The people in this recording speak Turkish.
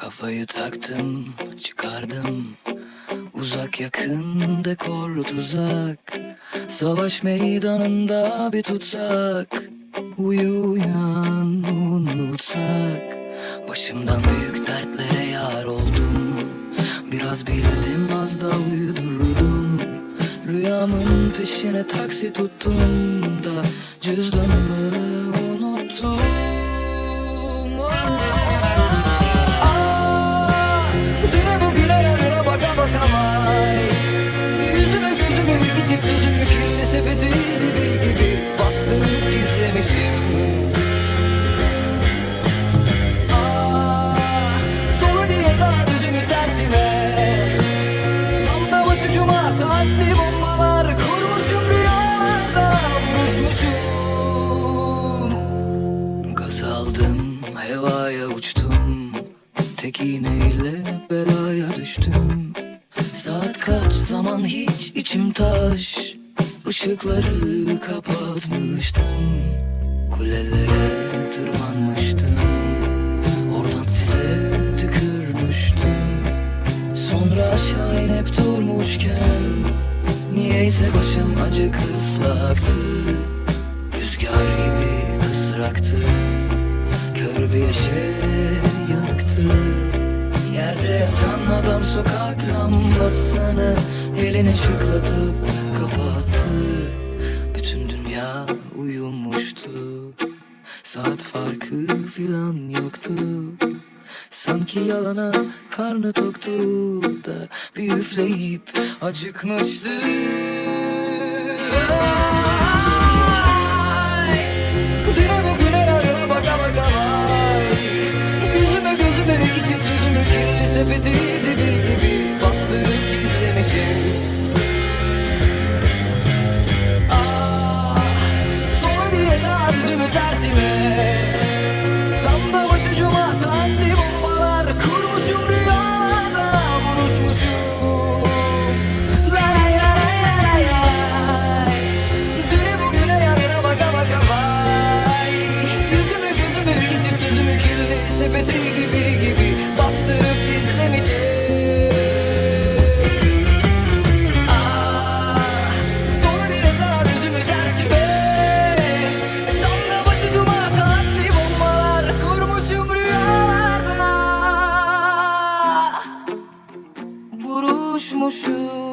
Kafayı taktım, çıkardım. Uzak yakın dekor tuzak. Savaş meydanında bir tutsak. Uyu uyan unutsak. Başımdan büyük dertlere yar oldum. Biraz bildim az da uydurdum. Rüyamın peşine taksi tuttum da Cüzdanımı unuttum sözümü kirli sepeti dibi gibi Bastırıp gizlemişim. Aa, Sola diye sağ düzümü tersine. Tam da başucuma saatli bombalar Kurmuşum rüyalarda buluşmuşum Gaz aldım hevaya uçtum. Tek iğneyle belaya düştüm kaç zaman hiç içim taş Işıkları kapatmıştım. Kulelere tırmanmıştım Oradan size tükürmüştüm. Sonra aşağı inip durmuşken Niyeyse başım acı ıslaktı Rüzgar gibi kısraktı Kör bir yatan adam sokak lambasını Elini çıklatıp kapattı. Bütün dünya uyumuştu. Saat farkı filan yoktu. Sanki yalana karnı toktu da Bir üfleyip acıkmıştı. Ay, Düne bugüne yarına baka baka vay. Yüzüme gözüme iki çift sözümü kirli sepeti. buruşmuşuz